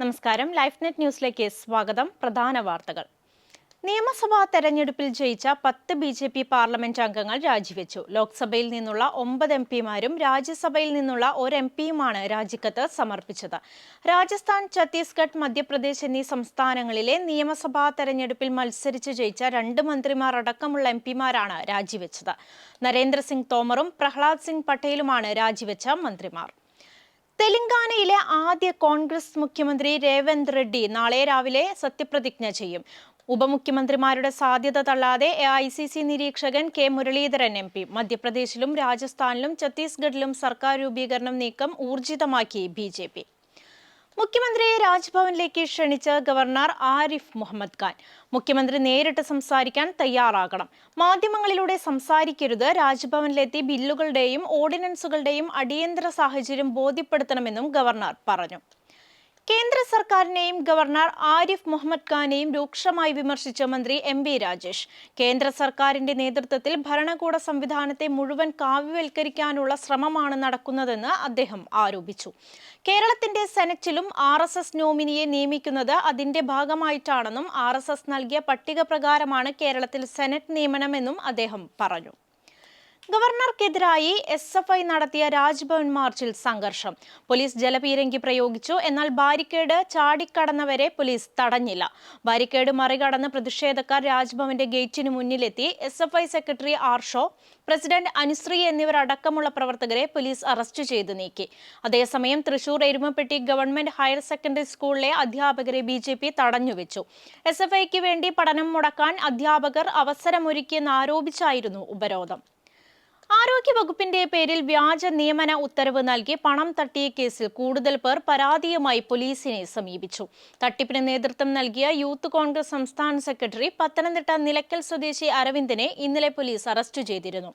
നമസ്കാരം. Life net ന്യൂസിലേക്ക് സ്വാഗതം. പ്രധാന വാർത്തകൾ. നിയമസഭാ തെരഞ്ഞെടുപ്പിൽ ജയിച്ച പത്ത് ബി ജെ പി പാർലമെന്റ് അംഗങ്ങൾ രാജിവെച്ചു. ലോക്സഭയിൽ നിന്നുള്ള ഒമ്പത് എം പിമാരും രാജ്യസഭയിൽ നിന്നുള്ള ഒരു എം പിയുമാണ് രാജിക്കത്ത് സമർപ്പിച്ചത്. രാജസ്ഥാൻ ഛത്തീസ്ഗഡ് മധ്യപ്രദേശ് എന്നീ സംസ്ഥാനങ്ങളിലെ നിയമസഭാ തെരഞ്ഞെടുപ്പിൽ മത്സരിച്ച് ജയിച്ച രണ്ട് മന്ത്രിമാർ അടക്കമുള്ള എം പിമാരാണ് രാജിവെച്ചത്. നരേന്ദ്രസിംഗ് തോമറും പ്രഹ്ലാദ് സിംഗ് പട്ടേലുമാണ് രാജിവെച്ച മന്ത്രിമാർ. തെലങ്കാനയിലെ ആദ്യ കോൺഗ്രസ് മുഖ്യമന്ത്രി രേവന്ത് റെഡ്ഡി നാളെ രാവിലെ സത്യപ്രതിജ്ഞ ചെയ്യും. ഉപമുഖ്യമന്ത്രിമാരുടെ സാധ്യത തള്ളാതെ എ ഐ സി സി നിരീക്ഷകൻ കെ മുരളീധരൻ എം പി. മധ്യപ്രദേശിലും രാജസ്ഥാനിലും ഛത്തീസ്ഗഡിലും സർക്കാർ രൂപീകരണം നീക്കം ഊർജിതമാക്കി ബി മുഖ്യമന്ത്രിയെ രാജ്ഭവനിലേക്ക് ക്ഷണിച്ച് ഗവർണർ ആരിഫ് മുഹമ്മദ് ഖാൻ. മുഖ്യമന്ത്രി നേരിട്ട് സംസാരിക്കാൻ തയ്യാറാകണം. മാധ്യമങ്ങളിലൂടെ സംസാരിക്കരുത്. രാജ്ഭവനിലെത്തി ബില്ലുകളുടെയും ഓർഡിനൻസുകളുടെയും അടിയന്തര സാഹചര്യം ബോധ്യപ്പെടുത്തണമെന്നും ഗവർണർ പറഞ്ഞു. കേന്ദ്ര സർക്കാരിനെയും ഗവർണർ ആരിഫ് മുഹമ്മദ് ഖാനെയും രൂക്ഷമായി വിമർശിച്ച മന്ത്രി എം ബി രാജേഷ്. കേന്ദ്ര സർക്കാരിന്റെ നേതൃത്വത്തിൽ ഭരണകൂട സംവിധാനത്തെ മുഴുവൻ കാവ്യവൽക്കരിക്കാനുള്ള ശ്രമമാണ് നടക്കുന്നതെന്ന് അദ്ദേഹം ആരോപിച്ചു. കേരളത്തിന്റെ സെനറ്റിലും ആർ എസ് എസ് നോമിനിയെ നിയമിക്കുന്നത് അതിന്റെ ഭാഗമായിട്ടാണെന്നും ആർ എസ് എസ് നൽകിയ പട്ടിക പ്രകാരമാണ് കേരളത്തിൽ സെനറ്റ് നിയമനമെന്നും അദ്ദേഹം പറഞ്ഞു. ഗവർണർക്കെതിരായി എസ് എഫ് ഐ നടത്തിയ രാജ്ഭവൻ മാർച്ചിൽ സംഘർഷം. പോലീസ് ജലപീരങ്കി പ്രയോഗിച്ചു. എന്നാൽ ബാരിക്കേഡ് ചാടിക്കടന്നവരെ പോലീസ് തടഞ്ഞില്ല. ബാരിക്കേഡ് മറികടന്ന് പ്രതിഷേധക്കാർ രാജ്ഭവന്റെ ഗേറ്റിന് മുന്നിലെത്തി. S F I secretary Arsho president Anushree എന്നിവരടക്കമുള്ള പ്രവർത്തകരെ പോലീസ് അറസ്റ്റ് ചെയ്ത് നീക്കി. അതേസമയം Thrissur Erumapetty government higher secondary സ്കൂളിലെ അധ്യാപകരെ ബി ജെ പി തടഞ്ഞുവെച്ചു എസ് എഫ് ഐക്ക് വേണ്ടി പഠനം മുടക്കാൻ അധ്യാപകർ അവസരമൊരുക്കിയെന്ന് ആരോപിച്ചായിരുന്നു ഉപരോധം. ആരോഗ്യ വകുപ്പിന്റെ പേരിൽ വ്യാജ നിയമന ഉത്തരവ് നൽകി പണം തട്ടിയ കേസിൽ കൂടുതൽ പേർ പരാതിയുമായി പോലീസിനെ സമീപിച്ചു. തട്ടിപ്പിന് നേതൃത്വം നൽകിയ യൂത്ത് കോൺഗ്രസ് സംസ്ഥാന സെക്രട്ടറി പത്തനംതിട്ട നിലയ്ക്കൽ സ്വദേശി അരവിന്ദനെ ഇന്നലെ പോലീസ് അറസ്റ്റ് ചെയ്തിരുന്നു.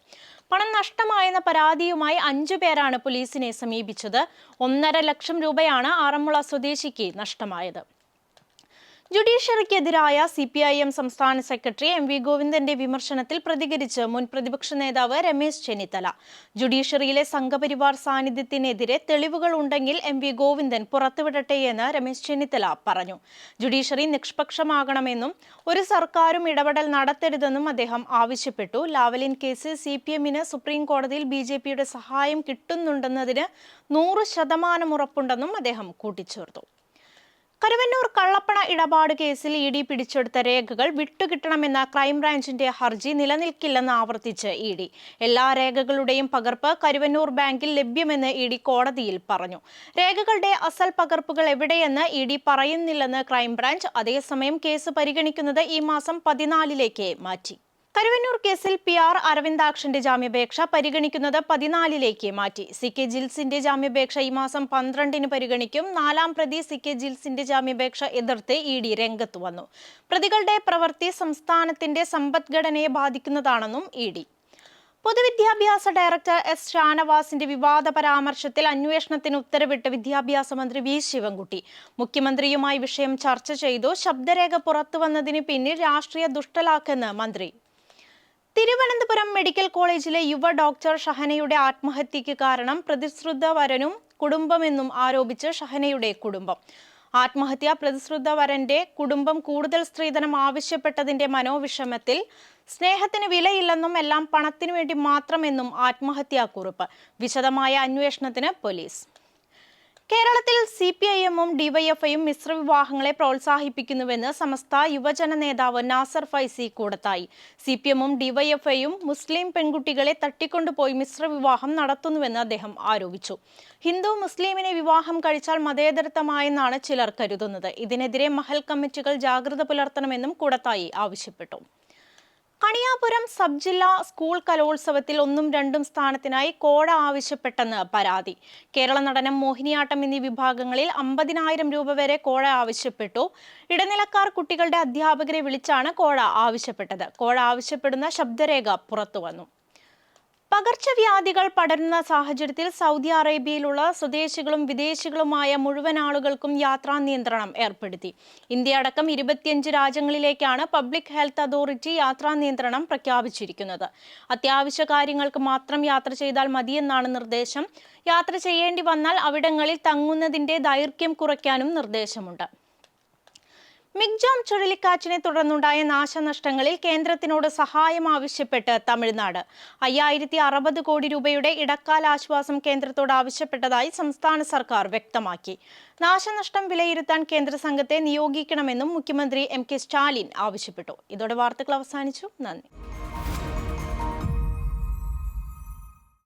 പണം നഷ്ടമായെന്ന പരാതിയുമായി അഞ്ചു പേരാണ് പോലീസിനെ സമീപിച്ചത്. ഒന്നര ലക്ഷം രൂപയാണ് ആറന്മുള സ്വദേശിക്ക് നഷ്ടമായത്. ജുഡീഷ്യറിക്കെതിരായ സി പി ഐ എം സംസ്ഥാന സെക്രട്ടറി എം വി ഗോവിന്ദന്റെ വിമർശനത്തിൽ പ്രതികരിച്ച് മുൻ പ്രതിപക്ഷ നേതാവ് രമേശ് ചെന്നിത്തല. ജുഡീഷ്യറിയിലെ സംഘപരിവാർ സാന്നിധ്യത്തിനെതിരെ തെളിവുകൾ ഉണ്ടെങ്കിൽ എം വി ഗോവിന്ദൻ പുറത്തുവിടട്ടെയെന്ന് രമേശ് ചെന്നിത്തല പറഞ്ഞു. ജുഡീഷ്യറി നിഷ്പക്ഷമാകണമെന്നും ഒരു സർക്കാരും ഇടപെടൽ നടത്തരുതെന്നും അദ്ദേഹം ആവശ്യപ്പെട്ടു. ലാവലിൻ കേസിൽ സി പി എമ്മിന് സുപ്രീം കോടതിയിൽ ബി ജെ പിയുടെ സഹായം കിട്ടുന്നുണ്ടെന്നതിന് നൂറ് ശതമാനം ഉറപ്പുണ്ടെന്നും അദ്ദേഹം കൂട്ടിച്ചേർത്തു. കരുവന്നൂർ കള്ളപ്പണ ഇടപാട് കേസിൽ ഇ ഡി പിടിച്ചെടുത്ത രേഖകൾ വിട്ടുകിട്ടണമെന്ന ക്രൈംബ്രാഞ്ചിന്റെ ഹർജി നിലനിൽക്കില്ലെന്ന് ആവർത്തിച്ച് ഇ ഡി. എല്ലാ രേഖകളുടെയും പകർപ്പ് കരുവന്നൂർ ബാങ്കിൽ ലഭ്യമെന്ന് ഇ ഡി കോടതിയിൽ പറഞ്ഞു. രേഖകളുടെ അസൽ പകർപ്പുകൾ എവിടെയെന്ന് ഇ ഡി പറയുന്നില്ലെന്ന് ക്രൈംബ്രാഞ്ച് അതേസമയം കേസ് പരിഗണിക്കുന്നത് ഈ മാസം പതിനാലിലേക്ക് മാറ്റി. കരുവന്നൂർ കേസിൽ പി ആർ അരവിന്ദാക്ഷന്റെ ജാമ്യാപേക്ഷ പരിഗണിക്കുന്നത് പതിനാലിലേക്ക് മാറ്റി. സി കെ ജിൽസിന്റെ ജാമ്യാപേക്ഷ ഈ മാസം പന്ത്രണ്ടിന് പരിഗണിക്കും. നാലാം പ്രതി സി കെ ജിൽസിന്റെ ജാമ്യാപേക്ഷ എതിർത്ത് ഇ ഡി രംഗത്ത് വന്നു. പ്രതികളുടെ പ്രവൃത്തി സംസ്ഥാനത്തിന്റെ സമ്പദ്ഘടനയെ ബാധിക്കുന്നതാണെന്നും ഇ ഡി. പൊതുവിദ്യാഭ്യാസ ഡയറക്ടർ എസ് ഷാനവാസിന്റെ വിവാദ പരാമർശത്തിൽ അന്വേഷണത്തിന് ഉത്തരവിട്ട് വിദ്യാഭ്യാസ മന്ത്രി വി ശിവൻകുട്ടി. മുഖ്യമന്ത്രിയുമായി വിഷയം ചർച്ച ചെയ്തു. ശബ്ദരേഖ പുറത്തുവന്നതിന് പിന്നിൽ രാഷ്ട്രീയ ദുഷ്ടലാക്കെന്ന് മന്ത്രി. തിരുവനന്തപുരം മെഡിക്കൽ കോളേജിലെ യുവ ഡോക്ടർ ഷഹനയുടെ ആത്മഹത്യയ്ക്ക് കാരണം പ്രതിശ്രുത വരനും കുടുംബമെന്നും ആരോപിച്ച് ഷഹനയുടെ കുടുംബം. ആത്മഹത്യ പ്രതിശ്രുത വരന്റെ കുടുംബം കൂടുതൽ സ്ത്രീധനം ആവശ്യപ്പെട്ടതിന്റെ മനോവിഷമത്തിൽ സ്നേഹത്തിന് വിലയില്ലെന്നും എല്ലാം പണത്തിനു വേണ്ടി മാത്രമെന്നും ആത്മഹത്യാക്കുറിപ്പ്. വിശദമായ അന്വേഷണത്തിന് പോലീസ്. കേരളത്തിൽ സി പി ഐ എമ്മും ഡിവൈഎഫ്ഐയും മിശ്രവിവാഹങ്ങളെ പ്രോത്സാഹിപ്പിക്കുന്നുവെന്ന് സമസ്ത യുവജന നേതാവ് നാസർ ഫൈസി കൂടത്തായി. സി പി എമ്മും ഡിവൈഎഫ്ഐയും മുസ്ലിം പെൺകുട്ടികളെ തട്ടിക്കൊണ്ടുപോയി മിശ്രവിവാഹം നടത്തുന്നുവെന്ന് അദ്ദേഹം ആരോപിച്ചു. ഹിന്ദു മുസ്ലിമിനെ വിവാഹം കഴിച്ചാൽ മതേതരത്വമായെന്നാണ് ചിലർ കരുതുന്നത്. ഇതിനെതിരെ മഹൽ കമ്മിറ്റികൾ ജാഗ്രത പുലർത്തണമെന്നും കൂടത്തായി ആവശ്യപ്പെട്ടു. കണിയാപുരം സബ് ജില്ലാ സ്കൂൾ കലോത്സവത്തിൽ ഒന്നും രണ്ടും സ്ഥാനത്തിനായി കോട ആവശ്യപ്പെട്ടെന്ന് പരാതി. കേരള നടനം മോഹിനിയാട്ടം എന്നീ വിഭാഗങ്ങളിൽ അമ്പതിനായിരം രൂപ വരെ കോഴ ആവശ്യപ്പെട്ടു. ഇടനിലക്കാർ കുട്ടികളുടെ അധ്യാപകരെ വിളിച്ചാണ് കോഴ ആവശ്യപ്പെട്ടത്. കോഴ ആവശ്യപ്പെടുന്ന ശബ്ദരേഖ പുറത്തുവന്നു. പകർച്ചവ്യാധികൾ പടരുന്ന സാഹചര്യത്തിൽ സൗദി അറേബ്യയിലുള്ള സ്വദേശികളും വിദേശികളുമായ മുഴുവൻ ആളുകൾക്കും യാത്രാ നിയന്ത്രണം ഏർപ്പെടുത്തി. ഇന്ത്യ അടക്കം ഇരുപത്തിയഞ്ച് രാജ്യങ്ങളിലേക്കാണ് പബ്ലിക് ഹെൽത്ത് അതോറിറ്റി യാത്രാ നിയന്ത്രണം പ്രഖ്യാപിച്ചിരിക്കുന്നത്. അത്യാവശ്യ കാര്യങ്ങൾക്ക് മാത്രം യാത്ര ചെയ്താൽ മതിയെന്നാണ് നിർദ്ദേശം. യാത്ര ചെയ്യേണ്ടി വന്നാൽ അവിടങ്ങളിൽ തങ്ങുന്നതിന്റെ ദൈർഘ്യം കുറയ്ക്കാനും നിർദ്ദേശമുണ്ട്. മിഗ്ജാം ചുഴലിക്കാറ്റിനെ തുടർന്നുണ്ടായ നാശനഷ്ടങ്ങളിൽ കേന്ദ്രത്തിനോട് സഹായം ആവശ്യപ്പെട്ട് തമിഴ്നാട്. അയ്യായിരത്തി അറുപത് കോടി രൂപയുടെ ഇടക്കാല ആശ്വാസം കേന്ദ്രത്തോട് ആവശ്യപ്പെട്ടതായി സംസ്ഥാന സർക്കാർ വ്യക്തമാക്കി. നാശനഷ്ടം വിലയിരുത്താൻ കേന്ദ്ര സംഘത്തെ നിയോഗിക്കണമെന്നും മുഖ്യമന്ത്രി എം കെ സ്റ്റാലിൻ ആവശ്യപ്പെട്ടു. ഇതോടെ വാർത്തകൾ അവസാനിച്ചു. നന്ദി.